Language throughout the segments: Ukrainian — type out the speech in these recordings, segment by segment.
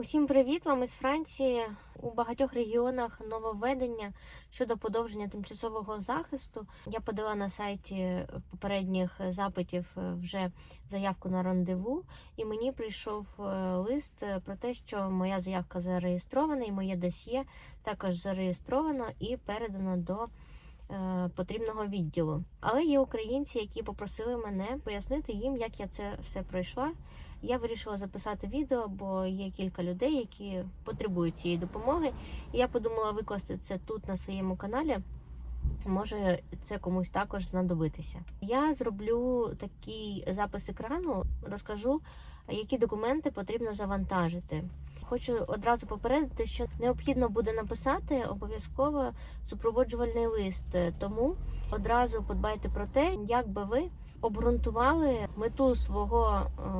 Усім привіт вам із Франції. У багатьох регіонах нововведення щодо подовження тимчасового захисту. Я подала на сайті попередніх запитів е, вже заявку на рандеву, і мені прийшов е, лист е, про те, що моя заявка зареєстрована, і моє досьє також зареєстровано і передано до потрібного відділу. Але є українці, які попросили мене пояснити їм, як я це все пройшла. Я вирішила записати відео, бо є кілька людей, які потребують цієї допомоги. Я подумала викласти це тут на своєму каналі. Може, це комусь також знадобитися. Я зроблю такий запис екрану, розкажу, які документи потрібно завантажити. Хочу одразу попередити, що необхідно буде написати обов'язково супроводжувальний лист. Тому одразу подбайте про те, як би ви обґрунтували мету свого е,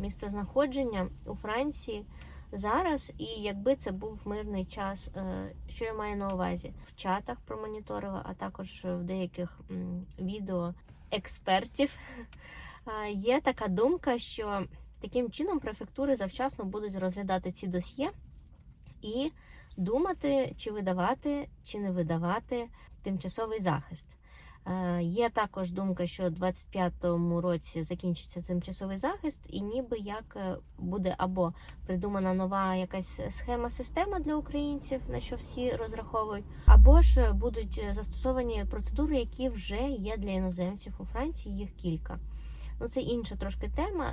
місцезнаходження у Франції зараз, і якби це був мирний час, е, що я маю на увазі в чатах промоніторила, а також в деяких відео експертів. Е, Є така думка, що таким чином префектури завчасно будуть розглядати ці досьє і думати, чи видавати, чи не видавати тимчасовий захист. Е, Є також думка, що у 25-му році закінчиться тимчасовий захист, і ніби як е, буде або придумана нова якась схема система для українців, на що всі розраховують, або ж будуть застосовані процедури, які вже є для іноземців у Франції. Їх кілька. Ну, це інша трошки тема.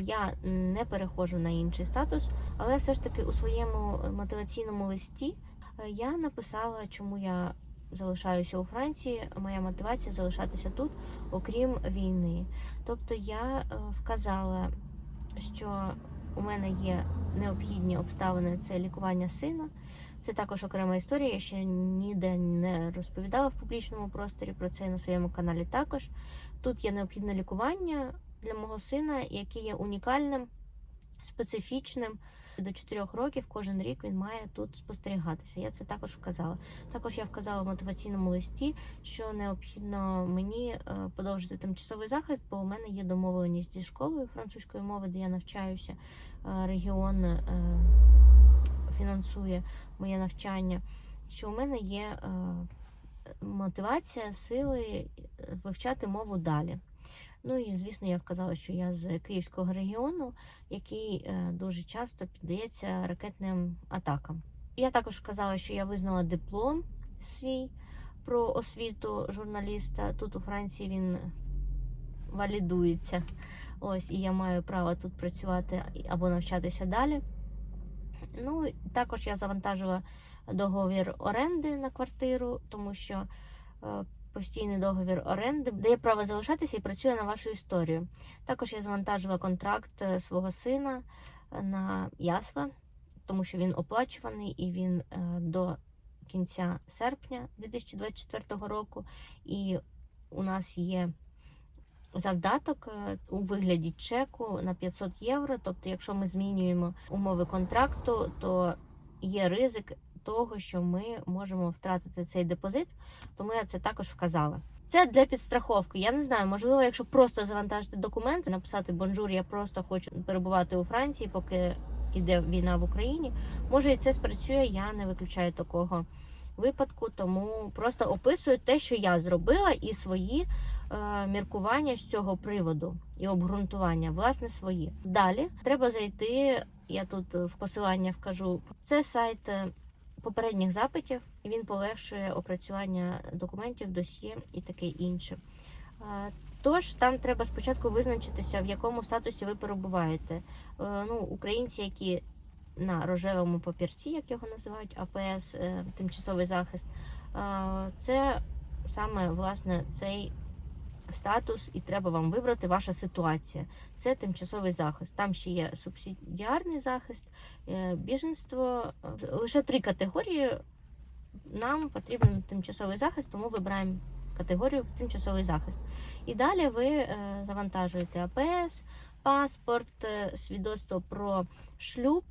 Я не переходжу на інший статус, але все ж таки у своєму мотиваційному листі е, я написала, чому я залишаюся у Франції. Моя мотивація залишатися тут, окрім війни. Тобто я е, вказала, що у мене є необхідні обставини це лікування сина. Це також окрема історія. Я ще ніде не розповідала в публічному просторі про це на своєму каналі також. Тут є необхідне лікування для мого сина, яке є унікальним, специфічним. До 4 років кожен рік він має тут спостерігатися. Я це також вказала. Також я вказала в мотиваційному листі, що необхідно мені е, подовжити тимчасовий захист, бо у мене є домовленість зі школою французької мови, де я навчаюся. Е, Регіон е, фінансує моє навчання. Що у мене є мотивація, сили вивчати мову далі. Ну і звісно, я вказала, що я з Київського регіону, який е, дуже часто піддається ракетним атакам. Я також вказала, що я визнала диплом свій про освіту журналіста. Тут у Франції він валідується. Ось, і я маю право тут працювати або навчатися далі. Ну, також я завантажила договір оренди на квартиру, тому що е, постійний договір оренди дає право залишатися і працює на вашу історію. Також я завантажила контракт е, свого сина е, на ясла, тому що він оплачуваний і він е, до кінця серпня 2024 року. І у нас є завдаток у вигляді чеку на 500 євро. Тобто, якщо ми змінюємо умови контракту, то є ризик того, що ми можемо втратити цей депозит, тому я це також вказала. Це для підстраховки. Я не знаю, можливо, якщо просто завантажити документи, написати бонжур, я просто хочу перебувати у Франції, поки йде війна в Україні. Може і це спрацює, я не виключаю такого випадку, тому просто описую те, що я зробила, і свої е, міркування з цього приводу і обґрунтування, власне, свої. Далі треба зайти. Я тут в посилання вкажу. Це сайт е, попередніх запитів, він полегшує опрацювання документів, досьє і таке інше. Е, Тож там треба спочатку визначитися, в якому статусі ви перебуваєте. Е, Ну, українці, які на рожевому папірці, як його називають, АПС, е, тимчасовий захист, це саме власне цей статус, і треба вам вибрати ваша ситуація. Це тимчасовий захист. Там ще є субсидіарний захист, е, біженство. Лише три категорії. Нам потрібен тимчасовий захист, тому вибираємо категорію тимчасовий захист. І далі ви е, завантажуєте АПС, паспорт, е, свідоцтво про шлюб.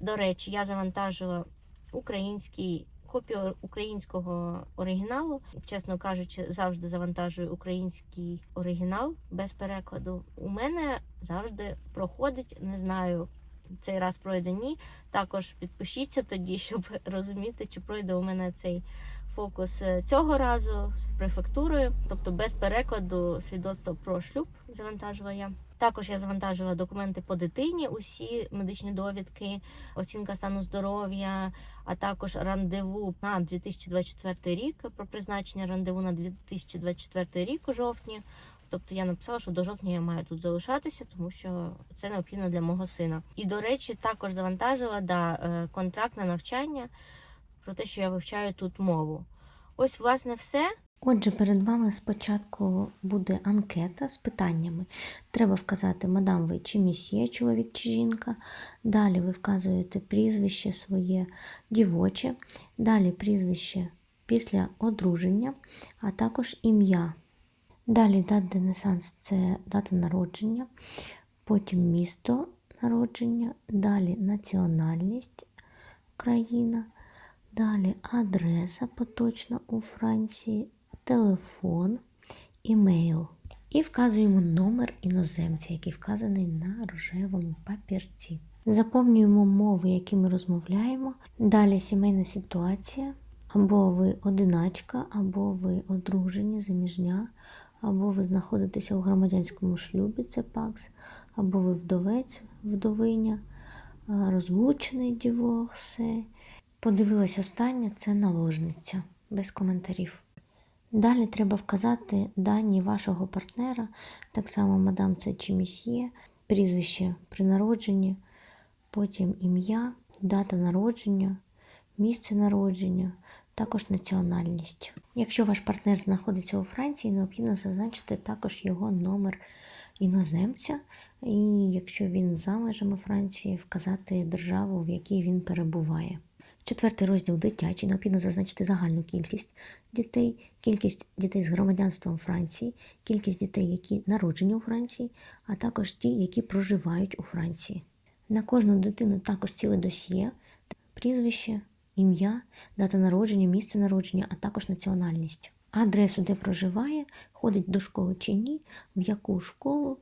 До речі, я завантажила український копію українського оригіналу. Чесно кажучи, завжди завантажую український оригінал без перекладу. У мене завжди проходить, не знаю цей раз пройде ні. Також підпишіться тоді, щоб розуміти, чи пройде у мене цей фокус е, цього разу з префектурою, тобто без перекладу свідоцтва про шлюб завантажила я. Також я завантажила документи по дитині, усі медичні довідки, оцінка стану здоров'я, а також рандеву на 2024 рік про призначення рандеву на 2024 рік у жовтні. Тобто я написала, що до жовтня я маю тут залишатися, тому що це необхідно для мого сина. І до речі, також завантажила да, е, контракт на навчання про те, що я вивчаю тут мову. Ось, власне, все. Отже, перед вами спочатку буде анкета з питаннями. Треба вказати, мадам ви чи місьє, чоловік чи жінка. Далі ви вказуєте прізвище своє дівоче, далі прізвище після одруження, а також ім'я. Далі дата несанс це дата народження, потім місто народження, далі національність країна, далі адреса поточна у Франції, телефон, імейл. І вказуємо номер іноземця, який вказаний на рожевому папірці. Заповнюємо мови, які ми розмовляємо. Далі сімейна ситуація. Або ви одиначка, або ви одружені, заміжня, або ви знаходитеся у громадянському шлюбі, це ПАКС, або ви вдовець, вдовиня, розлучений дівоксе. Подивилась останнє, це наложниця, без коментарів. Далі треба вказати дані вашого партнера, так само мадам це чи місьє, прізвище при народженні, потім ім'я, дата народження, місце народження, також національність. Якщо ваш партнер знаходиться у Франції, необхідно зазначити також його номер іноземця, і якщо він за межами Франції, вказати державу, в якій він перебуває. Четвертий розділ дитячий. Необхідно зазначити загальну кількість дітей, кількість дітей з громадянством Франції, кількість дітей, які народжені у Франції, а також ті, які проживають у Франції. На кожну дитину також ціле досьє, прізвище, ім'я, дата народження, місце народження, а також національність. Адресу, де проживає, ходить до школи чи ні, в яку школу,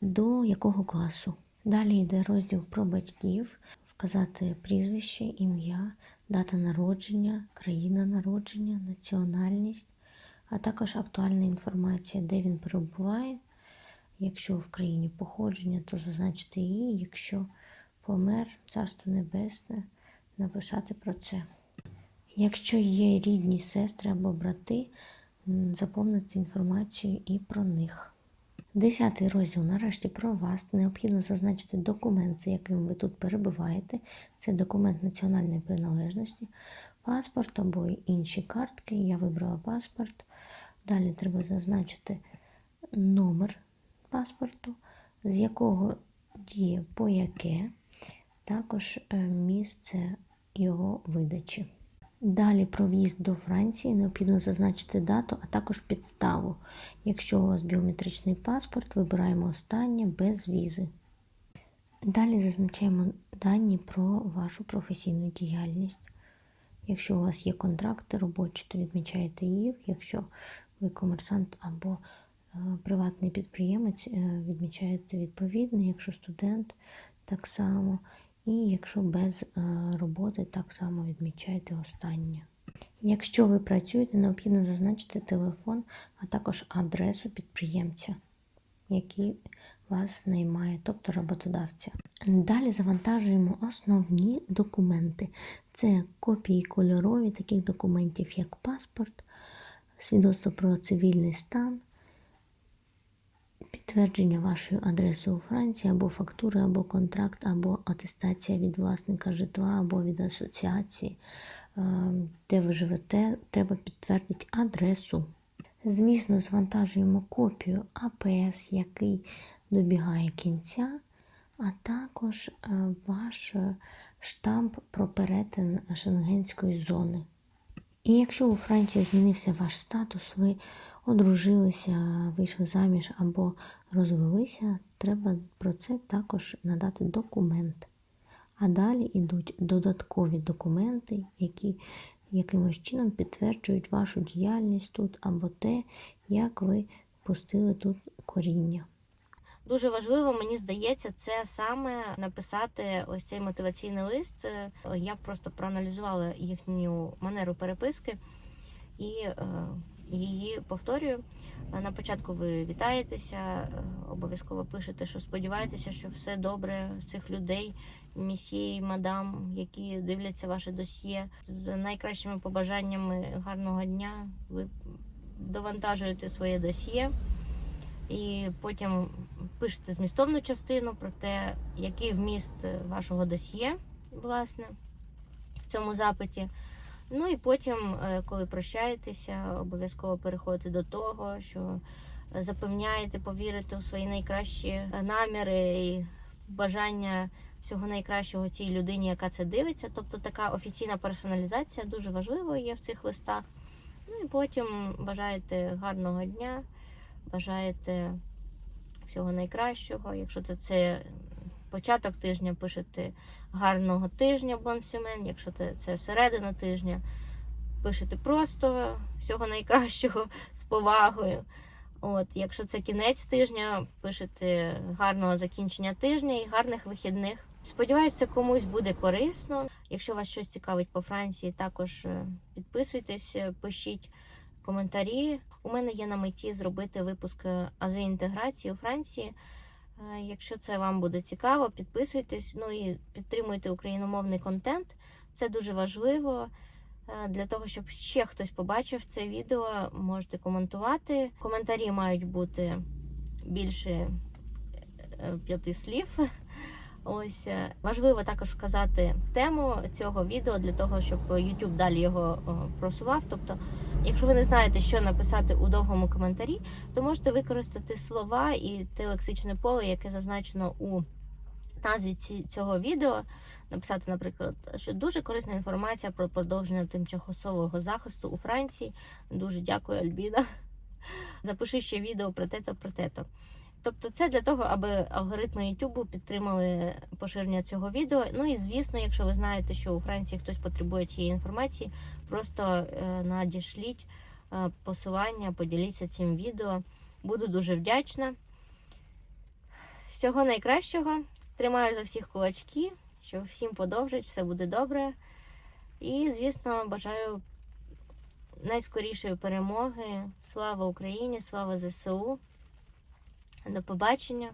до якого класу. Далі йде розділ про батьків, вказати прізвище, ім'я, дата народження, країна народження, національність, а також актуальна інформація, де він перебуває. Якщо в країні походження, то зазначити її, якщо помер, царство небесне, написати про це. Якщо є рідні сестри або брати, заповнити інформацію і про них. Десятий розділ нарешті про вас. Необхідно зазначити документ, за яким ви тут перебуваєте. Це документ національної приналежності, паспорт або інші картки. Я вибрала паспорт. Далі треба зазначити номер паспорту, з якого діє по яке, також е, місце його видачі. Далі про в'їзд до Франції необхідно зазначити дату, а також підставу. Якщо у вас біометричний паспорт, вибираємо останнє без візи. Далі зазначаємо дані про вашу професійну діяльність. Якщо у вас є контракти робочі, то відмічаєте їх. Якщо ви комерсант або е, приватний підприємець, е, відмічаєте відповідний, якщо студент, так само. І якщо без е, роботи, так само відмічаєте останнє. Якщо ви працюєте, необхідно зазначити телефон, а також адресу підприємця, який вас наймає, тобто роботодавця. Далі завантажуємо основні документи. Це копії кольорові таких документів, як паспорт, свідоцтво про цивільний стан, підтвердження вашої адреси у Франції, або фактури, або контракт, або атестація від власника житла, або від асоціації, е, де ви живете, треба підтвердити адресу. Звісно, звантажуємо копію АПС, який добігає кінця, а також е, ваш штамп про перетин шенгенської зони. І якщо у Франції змінився ваш статус, ви одружилися, вийшли заміж або розвелися, треба про це також надати документ. А далі йдуть додаткові документи, які якимось чином підтверджують вашу діяльність тут або те, як ви пустили тут коріння. Дуже важливо, мені здається, це саме написати ось цей мотиваційний лист. Е, Я просто проаналізувала їхню манеру переписки і е, її повторюю. Е, На початку ви вітаєтеся, е, обов'язково пишете, що сподіваєтеся, що все добре цих людей, місьє і мадам, які дивляться ваше досьє з найкращими побажаннями гарного дня. Ви довантажуєте своє досьє і потім пишете змістовну частину про те, який вміст вашого досьє, власне, в цьому запиті. Ну і потім, е, коли прощаєтеся, обов'язково переходите до того, що запевняєте, повірите у свої найкращі е, наміри і бажання всього найкращого цій людині, яка це дивиться. Тобто така офіційна персоналізація дуже важливою є в цих листах. Ну і потім бажаєте гарного дня, бажаєте всього найкращого. Якщо це- це початок тижня, пишете гарного тижня, бонсюмен. Якщо це- середина тижня, пишете просто всього найкращого з повагою. От, якщо це кінець тижня, пишете гарного закінчення тижня і гарних вихідних. Сподіваюся, комусь буде корисно. Якщо вас щось цікавить по Франції, також е, підписуйтесь, е, пишіть коментарі. У мене є на меті зробити випуск е, ази інтеграції у Франції. Е, Якщо це вам буде цікаво, підписуйтесь, ну і підтримуйте україномовний контент. Це дуже важливо. Е, Для того, щоб ще хтось побачив це відео, можете коментувати. Коментарі мають бути більше е, п'яти слів. Ось е, важливо також вказати тему цього відео для того, щоб YouTube далі його просував. Тобто, якщо ви не знаєте, що написати у довгому коментарі, то можете використати слова і те лексичне поле, яке зазначено у назві цього відео. Написати, наприклад, що дуже корисна інформація про продовження тимчасового захисту у Франції. Дуже дякую, Альбіна. Запиши ще відео про те-то, про те-то. Тобто це для того, аби алгоритми YouTube підтримали поширення цього відео. Ну і звісно, якщо ви знаєте, що у Франції хтось потребує цієї інформації, просто е, надішліть е, посилання, поділіться цим відео. Буду дуже вдячна. Всього найкращого. Тримаю за всіх кулачки, що всім подовжить, все буде добре. І, звісно, бажаю найскорішої перемоги. Слава Україні, слава ЗСУ. До побачення.